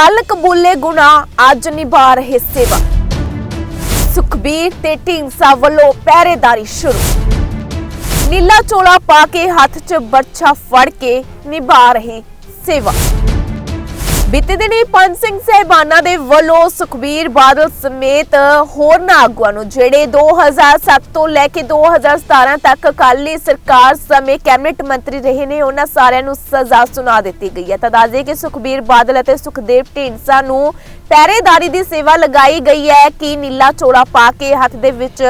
ਕੱਲ ਕਬੂਲੇ ਗੁਨਾ ਅੱਜ ਨਿਭਾ ਰਹੇ ਸੇਵਾ ਸੁਖਬੀਰ ਤੇ ਢੀਂਡਸਾ ਵੱਲੋਂ ਪਹਿਰੇਦਾਰੀ ਸ਼ੁਰੂ। ਨੀਲਾ ਚੋਲਾ ਪਾ ਕੇ ਹੱਥ 'ਚ ਬਰਛਾ ਫੜ ਕੇ ਨਿਭਾ ਰਹੇ ਸੇਵਾ ਬੀਤੇ ਦਿਨੀ ਪੰਜ ਸਿੰਘ ਸਹਿਬਾਨਾਂ ਦੇ ਵੱਲੋਂ ਸੁਖਬੀਰ ਬਾਦਲ ਸਮੇਤ ਹੋਰਨਾਂ ਆਗੂਆਂ ਨੂੰ ਜਿਹੜੇ 2007 ਤੋਂ ਲੈ ਕੇ 2017 ਤੱਕ ਅਕਾਲੀ ਸਰਕਾਰ ਸਮੇਂ ਕੈਬਨਿਟ ਮੰਤਰੀ ਰਹੇ ਨੇ, ਉਹਨਾਂ ਸਾਰਿਆਂ ਨੂੰ ਸਜ਼ਾ ਸੁਣਾ ਦਿੱਤੀ ਗਈ ਹੈ। ਤਾਂ ਦੱਸਦੇ ਕਿ ਸੁਖਬੀਰ ਬਾਦਲ ਅਤੇ ਸੁਖਦੇਵ ਢੀਂਡਸਾ ਨੂੰ ਪਹਿਰੇਦਾਰੀ ਦੀ ਸੇਵਾ ਲਗਾਈ ਗਈ ਹੈ ਕਿ ਨੀਲਾ ਚੋਲਾ ਪਾ ਕੇ ਹੱਥ ਦੇ ਵਿੱਚ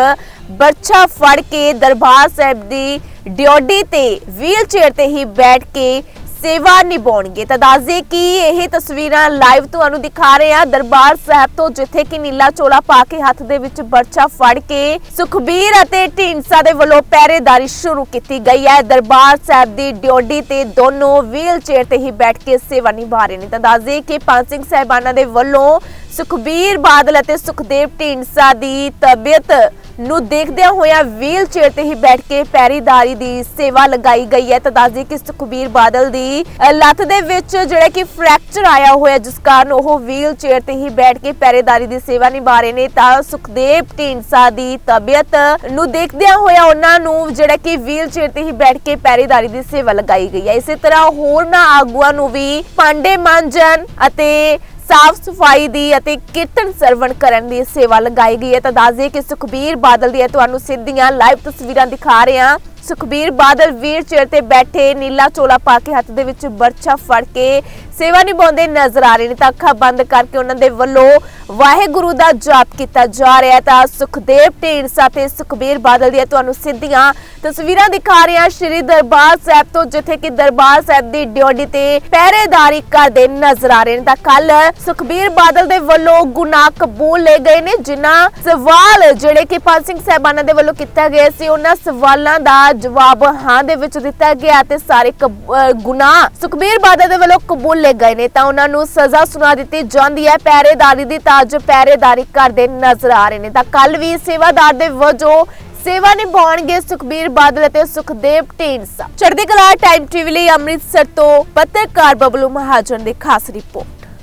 ਬਰਛਾ ਫੜ ਕੇ ਦਰਬਾਰ ਸਾਹਿਬ ਦੀ ਡਿਓਡੀ ਤੇ ਵੀਲ ਚੇਅਰ ਤੇ ਹੀ ਬੈਠ ਕੇ ਸੇਵਾ ਨਿਭਾਉਣਗੇ। ਤਾਂ ਦੱਸਦੇ ਕਿ ਇਹ ਤਸਵੀਰਾਂ ਲਾਈਵ ਤੁਹਾਨੂੰ ਦਿਖਾ ਰਹੇ ਹਾਂ। ਦਰਬਾਰ ਸਾਹਿਬ ਤੋਂ ਜਿੱਥੇ ਕਿ ਨੀਲਾ ਚੋਲਾ ਪਾ ਕੇ ਹੱਥ ਦੇ ਵਿੱਚ ਬਰਛਾ ਫੜ ਕੇ ਸੁਖਬੀਰ ਅਤੇ ਢੀਂਡਸਾ ਦੇ ਵੱਲੋਂ ਪਹਿਰੇਦਾਰੀ ਸ਼ੁਰੂ ਕੀਤੀ ਗਈ ਹੈ। ਦਰਬਾਰ ਸਾਹਿਬ ਦੀ ਡਿਓਡੀ ਤੇ ਦੋਨੋਂ ਵੀਲ ਚੇਅਰ ਤੇ ਹੀ ਬੈਠ ਕੇ ਸੇਵਾ ਨਿਭਾ ਰਹੇ ਨੇ। ਤਾਂ ਦੱਸਦੇ ਕਿ ਪੰਜ ਸਿੰਘ ਸਾਹਿਬਾਨਾਂ ਦੇ ਵੱਲੋਂ ਸੁਖਬੀਰ ਬਾਦਲ ਅਤੇ ਸੁਖਦੇਵ ਢੀਂਡਸਾ ਦੀ ਤਬੀਅਤ ਨੂੰ ਦੇਖਦਿਆਂ ਹੋਇਆਂ ਵੀਲ ਚੇਅਰ ਤੇ ਹੀ ਬੈਠ ਕੇ ਪੈਰੀਦਾਰੀ ਦੀ ਸੇਵਾ ਲਗਾਈ ਗਈ ਹੈ। ਤਾਂ ਦੱਸਦੀ ਕਿ ਸੁਖਬੀਰ ਬਾਦਲ ਦੀ ਲੱਤ ਦੇ ਵਿੱਚ ਜਿਹੜਾ ਕਿ ਫ੍ਰੈਕਚਰ ਆਇਆ ਹੋਇਆ ਜਿਸ ਕਾਰਨ ਉਹ ਵੀਲ ਚੇਅਰ ਤੇ ਹੀ ਬੈਠ ਕੇ ਪੈਰੇਦਾਰੀ ਦੀ ਸੇਵਾ ਨਿਭਾ ਰਹੇ ਨੇ। ਤਾਂ ਸੁਖਦੇਵ ਢੀਂਡਸਾ ਦੀ ਤਬੀਅਤ ਨੂੰ ਦੇਖਦਿਆਂ ਹੋਇਆਂ ਉਹਨਾਂ ਨੂੰ ਜਿਹੜਾ ਕਿ ਵੀਲ ਚੇਅਰ ਤੇ ਹੀ ਬੈਠ ਕੇ ਪੈਰੇਦਾਰੀ ਦੀ ਸੇਵਾ ਲਗਾਈ ਗਈ ਹੈ। ਇਸੇ ਤਰ੍ਹਾਂ ਹੋਰਨਾਂ ਆਗੂਆਂ ਨੂੰ ਵੀ ਪਾਂਡੇ ਮਾਂਜਣ ਅਤੇ ਸਾਫ਼ ਸਫ਼ਾਈ ਦੀ ਅਤੇ ਕੀਰਤਨ ਸਰਵਣ ਕਰਨ ਦੀ ਸੇਵਾ ਲਗਾਈ ਗਈ ਹੈ। ਤਾਂ ਦੱਸਦੇ ਕਿ ਸੁਖਬੀਰ ਬਾਦਲ ਦੀਆਂ ਤੁਹਾਨੂੰ ਸਿੱਧੀਆਂ ਲਾਈਵ ਤਸਵੀਰਾਂ ਦਿਖਾ ਰਹੇ ਹਾਂ। ਸੁਖਬੀਰ ਬਾਦਲ ਵੀਰ ਚੇਅਰ ਤੇ ਬੈਠੇ, ਨੀਲਾ ਚੋਲਾ ਪਾ ਕੇ ਹੱਥ ਦੇ ਵਿੱਚ ਬਰਛਾ ਫੜ ਕੇ ਸੇਵਾ ਨਿਭਾਉਂਦੇ ਨਜ਼ਰ ਆ ਰਹੇ ਨੇ ਤਾਂ ਅੱਖਾਂ ਬੰਦ ਕਰਕੇ ਉਹਨਾਂ ਦੇ ਵੱਲੋਂ ਵਾਹਿਗੁਰੂ ਦਾ ਜਾਪ ਕੀਤਾ ਜਾ ਰਿਹਾ ਤਾਂ ਸੁਖਦੇਵ ਢੀਂਡਸਾ ਤੇ ਸੁਖਬੀਰ ਬਾਦਲ ਦੀਆਂ ਤੁਹਾਨੂੰ ਸਿੱਧੀਆਂ ਤਸਵੀਰਾਂ ਦਿਖਾ ਰਹੇ ਹਾਂ। ਸ਼੍ਰੀ ਦਰਬਾਰ ਸਾਹਿਬ ਤੋਂ ਜਿੱਥੇ ਕਿ ਦਰਬਾਰ ਸਾਹਿਬ ਦੀ ਡਿਊਟੀ ਤੇ ਪਹਿਰੇਦਾਰੀ ਕਰਦੇ ਨਜ਼ਰ ਆ ਰਹੇ ਨੇ ਤਾਂ ਕੱਲ ਸੁਖਬੀਰ ਬਾਦਲ ਦੇ ਵੱਲੋਂ ਗੁਨਾਹ ਕਬੂਲ ਲਏ ਗਏ ਨੇ। ਜਿਨ੍ਹਾਂ ਸਵਾਲ ਜਿਹੜੇ ਕਿ ਪੰਜ ਸਿੰਘ ਸਾਹਿਬਾਨਾਂ ਦੇ ਵੱਲੋਂ ਕੀਤਾ ਗਿਆ ਸੀ, ਉਹਨਾਂ ਸਵਾਲਾਂ ਦਾ ਜਵਾਬ ਹਾਂ ਦੇ ਵਿੱਚ ਦਿੱਤਾ ਗਿਆ ਤੇ ਸਾਰੇ ਕਬ- ਗੁਨਾਹ ਸੁਖਬੀਰ ਬਾਦਲ ਦੇ ਵੱਲੋਂ ਕਬੂਲ ਲਏ ਗਏ ਨੇ ਤਾਂ ਉਹਨਾਂ ਨੂੰ ਸਜ਼ਾ ਸੁਣਾ ਦਿੱਤੀ ਜਾਂਦੀ ਹੈ। ਪਹਿਰੇਦਾਰੀ ਦੀ ਤਾਜ ਪਹਿਰੇਦਾਰੀ ਕਰਦੇ ਨਜ਼ਰ ਆ ਰਹੇ ਨੇ। ਤਾਂ ਕੱਲ ਵੀ ਸੇਵਾਦਾਰ ਦੇ ਵਜੋਂ ਸੇਵਾ ਨਿਭਾਉਣਗੇ ਸੁਖਬੀਰ ਬਾਦਲ ਅਤੇ ਸੁਖਦੇਵ ਢੀਂਡਸਾ। ਚੜ੍ਹਦੀ ਕਲਾ ਟਾਈਮ ਟੀਵੀ ਲਈ ਅੰਮ੍ਰਿਤਸਰ ਤੋਂ ਪੱਤਰਕਾਰ ਬਬਲੂ ਮਹਾਜਨ ਦੀ ਖਾਸ ਰਿਪੋਰਟ।